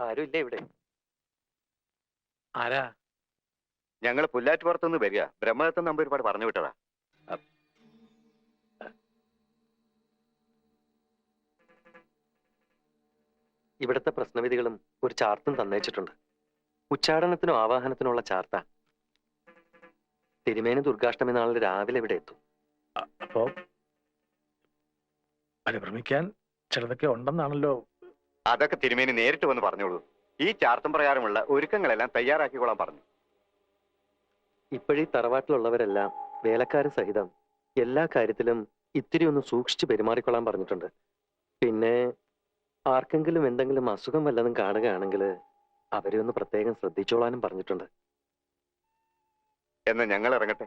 ആരുമില്ല ഇവിടെ? ആരാ? ഞങ്ങൾ പുല്ലാറ്റുപുറത്തുനിന്ന് വരിക. ബ്രഹ്മദത്തം നമ്പർ ഒരുപാട് പറഞ്ഞു വിട്ടതാ. ഇവിടുത്തെ പ്രശ്നവിധികളും ഒരു ചാർത്തും തന്നേച്ചിട്ടുണ്ട്. ഉച്ചാടനത്തിനും ആവാഹനത്തിനുള്ള ചാർത്ത. തിരുമേനി ദുർഗാഷ്ടമി നാളെ രാവിലെ ഇവിടെ എത്തും. അപ്പോ പരിഭ്രമിക്കാൻ ചിലതൊക്കെ ഉണ്ടെന്നാണല്ലോ അതൊക്കെ തിരുമേനി നേരിട്ട് വന്ന് പറഞ്ഞോളൂ. ഈ ചാർത്തം പ്രകാരമുള്ള ഒരുക്കങ്ങളെല്ലാം തയ്യാറാക്കിക്കോളാൻ പറഞ്ഞു. ഇപ്പോഴീ തറവാട്ടിലുള്ളവരെല്ലാം വേലക്കാരൻ സഹിതം എല്ലാ കാര്യത്തിലും ഇത്തിരി ഒന്ന് സൂക്ഷിച്ച് പെരുമാറിക്കൊള്ളാൻ പറഞ്ഞിട്ടുണ്ട്. പിന്നെ ആർക്കെങ്കിലും എന്തെങ്കിലും അസുഖം വല്ലതും കാണുകയാണെങ്കിൽ അവരെ ഒന്ന് പ്രത്യേകം ശ്രദ്ധിച്ചോളാനും പറഞ്ഞിട്ടുണ്ട്. എന്നാ ഞങ്ങൾ ഇറങ്ങട്ടെ.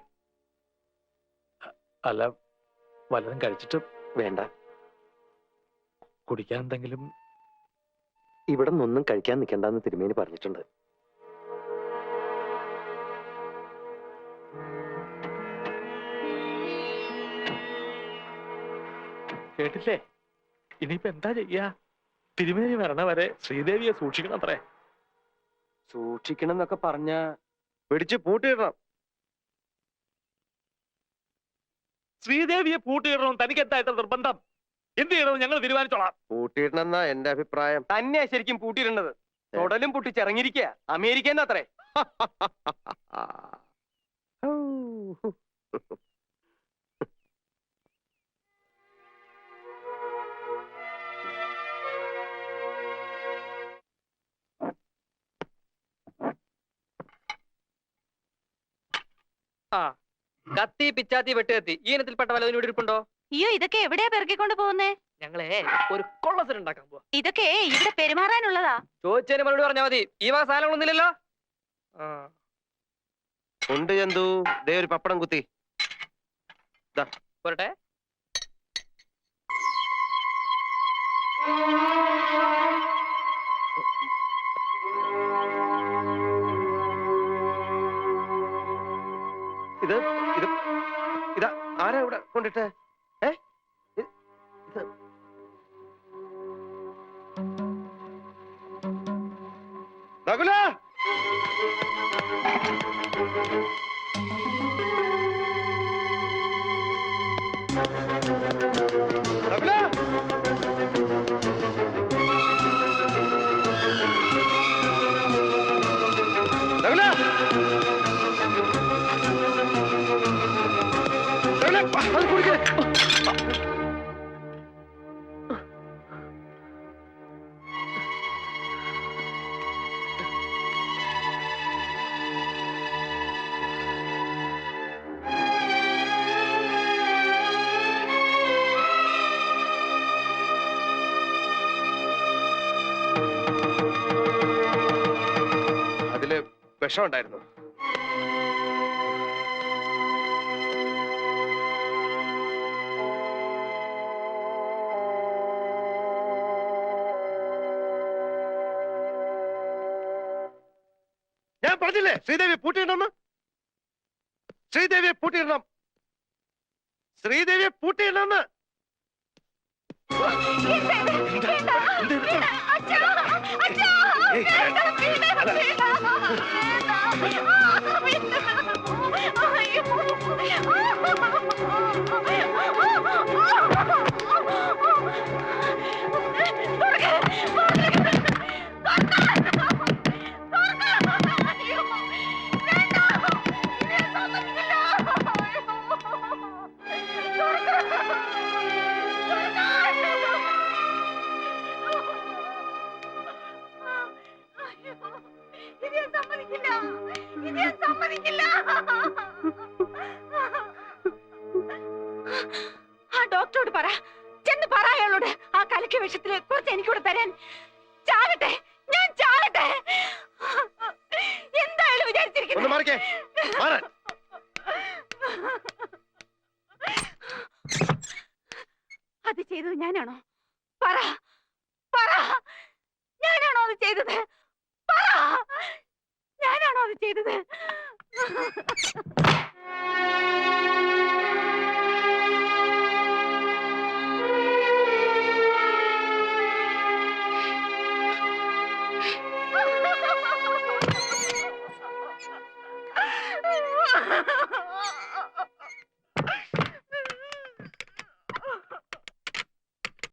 അല്ല വല്ലതും കഴിച്ചിട്ട് വേണ്ട. കുടിക്കാൻ എന്തെങ്കിലും ഇവിടെ നിന്നൊന്നും കഴിക്കാൻ നിൽക്കണ്ടെന്ന് തിരുമേനി പറഞ്ഞിട്ടുണ്ട്. കേട്ടില്ലേ? ഇനിയിപ്പോ എന്താ ചെയ്യാ? തിരുമേനി വരണ വരെ ശ്രീദേവിയെ സൂക്ഷിക്കണം അത്രേ സൂക്ഷിക്കണം എന്നൊക്കെ പറഞ്ഞ പിടിച്ച് പൂട്ടിയിടണം. ശ്രീദേവിയെ പൂട്ടിയിടണം. തനിക്ക് എന്താ ഇത്ര നിർബന്ധം? എന്ത് ചെയ്യണമെന്ന് ഞങ്ങൾ തീരുമാനിച്ചോളാം. പൂട്ടിയിടണമെന്നാ എന്റെ അഭിപ്രായം. തന്നെയാ ശരിക്കും പൂട്ടിയിടേണ്ടത്. തൊടലും പൊട്ടിച്ചിറങ്ങിയിരിക്കുക അമേരിക്ക അത്രേ. ആ കത്തി പിച്ചാത്തി വെട്ടുകത്തി. ഈ ഇനത്തിൽപ്പെട്ട വല്ലതിനും ഇവിടെ ഇരിപ്പുണ്ടോ? അയ്യോ ഇതൊക്കെ എവിടെയാ പെറുക്കിക്കൊണ്ട് പോകുന്നേ? ഞങ്ങളെ ഒരു കൊള്ളസരം ഉണ്ടാക്കാൻ പോവാ. ഇതൊക്കെ ഇവിടെ പെരുമാറാനുള്ളതാ. ചോദിച്ചതിന് മറുപടി പറഞ്ഞാ മതി. ഈ വക സാധനങ്ങളൊന്നുമില്ലല്ലോ ആ. ഉണ്ട് ചന്തു. ദേ ഒരു പപ്പടം കുത്തി. പോരട്ടെ. ഇത് ഇത് ഇതാ. ആരാ ഇവിടെ കൊണ്ടിട്ട്? നകുല അത് കുടിക്കേ. അതിൽ വിഷമുണ്ടായിരുന്നു. ഞാൻ പറഞ്ഞില്ലേ ശ്രീദേവി പൂട്ടിയിടണം ശ്രീദേവിയെ പൂട്ടിയിടണം. ശ്രീദേവിയെ പൂട്ടിയിടണം ഇത് ഡോക്ടറോട് പറ. ചെന്ന് പറ അയാളോട് ആ കലക്കി വിഷത്തിൽ കുറച്ച് എനിക്കൂടെ തരാൻ. ചാകട്ടെ ഞാൻ ചാകട്ടെ. എന്തായാലും വിചാരിച്ചിരിക്കുന്നത് അത് ചെയ്തത് ഞാനാണോ? പറ. പറ. ഞാനാണോ അത് ചെയ്തത്? പറ. ഞാനാണോ അത് ചെയ്തത്?